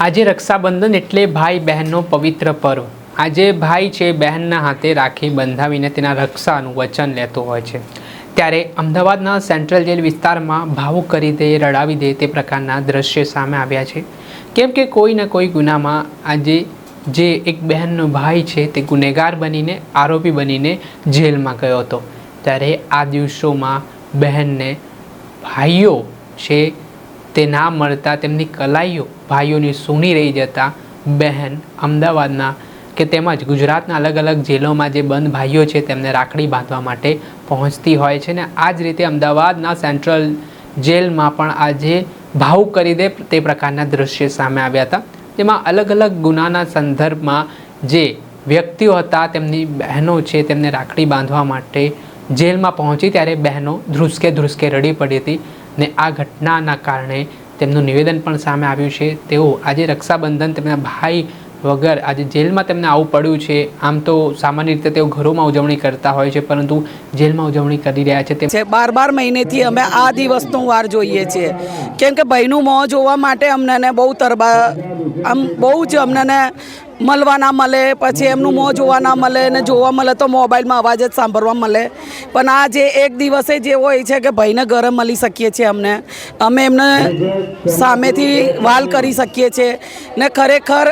આજે રક્ષાબંધન એટલે ભાઈ બહેનનો પવિત્ર પર્વ. આજે ભાઈ છે, બહેનના હાથે રાખી બંધાવીને તેના રક્ષાનું વચન લેતો હોય છે. ત્યારે અમદાવાદના સેન્ટ્રલ જેલ વિસ્તારમાં ભાવુક કરી દે, રડાવી દે તે પ્રકારના દ્રશ્ય સામે આવ્યા છે. કેમ કે કોઈ ને કોઈ ગુનામાં આજે જે એક બહેનનો ભાઈ છે તે ગુનેગાર બનીને, આરોપી બનીને જેલમાં ગયો હતો. ત્યારે આ દિવસોમાં બહેનને ભાઈઓ છે તે ના મળતા તેમની કલાઈઓ ભાઈઓની સૂની રહી જતા બહેન અમદાવાદના કે તેમજ ગુજરાતના અલગ અલગ જેલોમાં જે બંધ ભાઈઓ છે તેમને રાખડી બાંધવા માટે પહોંચતી હોય છે ને આ જ રીતે અમદાવાદના સેન્ટ્રલ જેલમાં પણ આજે ભાવુક કરી દે તે પ્રકારના દ્રશ્ય સામે આવ્યા હતા. જેમાં અલગ અલગ ગુનાના સંદર્ભમાં જે વ્યક્તિઓ હતા તેમની બહેનો છે તેમને રાખડી બાંધવા માટે જેલમાં પહોંચી ત્યારે બહેનો ધ્રુસકે ધ્રુસકે રડી પડી હતી. ને આ ઘટનાના કારણે તેમનું નિવેદન પણ સામે આવ્યું છે. તેઓ આજે રક્ષાબંધન તેમના ભાઈ વગર આજે જેલમાં તેમને આવું પડ્યું છે. આમ તો સામાન્ય રીતે તેઓ ઘરોમાં ઉજવણી કરતા હોય છે, પરંતુ જેલમાં ઉજવણી કરી રહ્યા છે. તે બાર બાર મહિનેથી અમે આ દિવસનો વાર જોઈએ છીએ. કેમ કે ભાઈનું મોં જોવા માટે અમને બહુ તરબા આમ બહુ જ અમને મળવા ના મળે, પછી એમનું મોં જોવા ના મળે ને જોવા મળે તો મોબાઈલમાં અવાજ જ સાંભળવા મળે. પણ આ જે એક દિવસે જે હોય છે કે ભાઈને ઘરે મળી શકીએ છીએ અમને, અમે એમને સામેથી વાલ કરી શકીએ છીએ. ને ખરેખર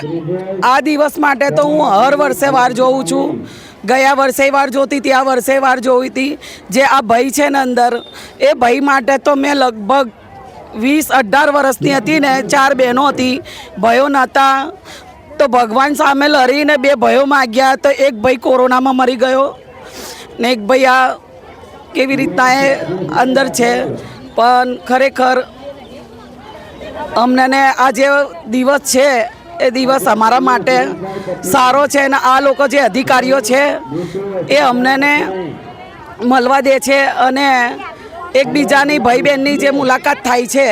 આ દિવસ માટે તો હું હર વર્ષે વાર જોઉં છું. ગયા વર્ષે વાર જોતી હતી, આ વર્ષે વાર જોઈ હતી. જે આ ભાઈ છે ને અંદર, એ ભાઈ માટે તો મેં લગભગ વીસ અઢાર વર્ષની હતી ને, ચાર બહેનો હતી. ભયો નહોતા તો ભગવાન સામે લડીને બે ભયો માગ્યા તો એક ભાઈ કોરોનામાં મરી ગયો ને એક ભાઈ આ કેવી રીતના એ અંદર છે. પણ ખરેખર અમને આ જે દિવસ છે એ દિવસ અમારા માટે સારો છે અને આ લોકો જે અધિકારીઓ છે એ અમને મળવા દે છે અને એકબીજાની ભાઈ બહેનની જે મુલાકાત થાય છે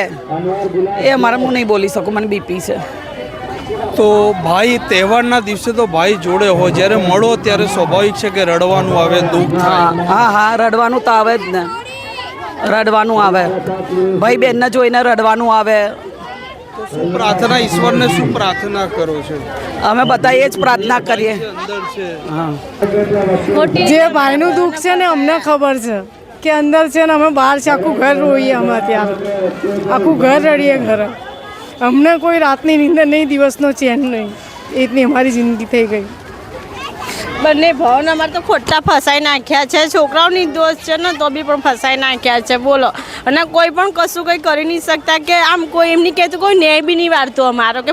એ અમારે હું નહીં બોલી શકું, મને બીપી છે. તો ભાઈ તહેવારના દિવસે તો ભાઈ જોડે હોય જ્યારે મળો ત્યારે સ્વાભાવિક છે કે રડવાનું આવે દુઃખ થાય. હા હા રડવાનું તો આવે જ ને. રડવાનું આવે. ભાઈ બહેનને જોઈને રડવાનું આવે. શું પ્રાર્થના ઈશ્વરને શું પ્રાર્થના કરો છો? અમે બધા એ જ પ્રાર્થના કરીએ. જે ભાઈનું દુઃખ છે ને અમને ખબર છે કે અંદર છે ને અમે બહાર છે આખું ઘર રોઈએ અમે ત્યાં. આખું ઘર રડીએ ઘરે. અમને કોઈ રાતની નીંદર નહીં, દિવસનો ચેન નહીં. એટલી અમારી જિંદગી થઈ ગઈ. બંને ભાવને અમારે તો ખોટા ફસાઈ નાખ્યા છે. છોકરાઓ નિર્દોષ છે ને, તો બી પણ ફસાઈ નાખ્યા છે. બોલો. અને કોઈ પણ કશું કંઈ કરી નહીં શકતા કે આમ કોઈ એમની કહેતું કોઈ ન્યાય બી નહીં વાળતું અમારો કે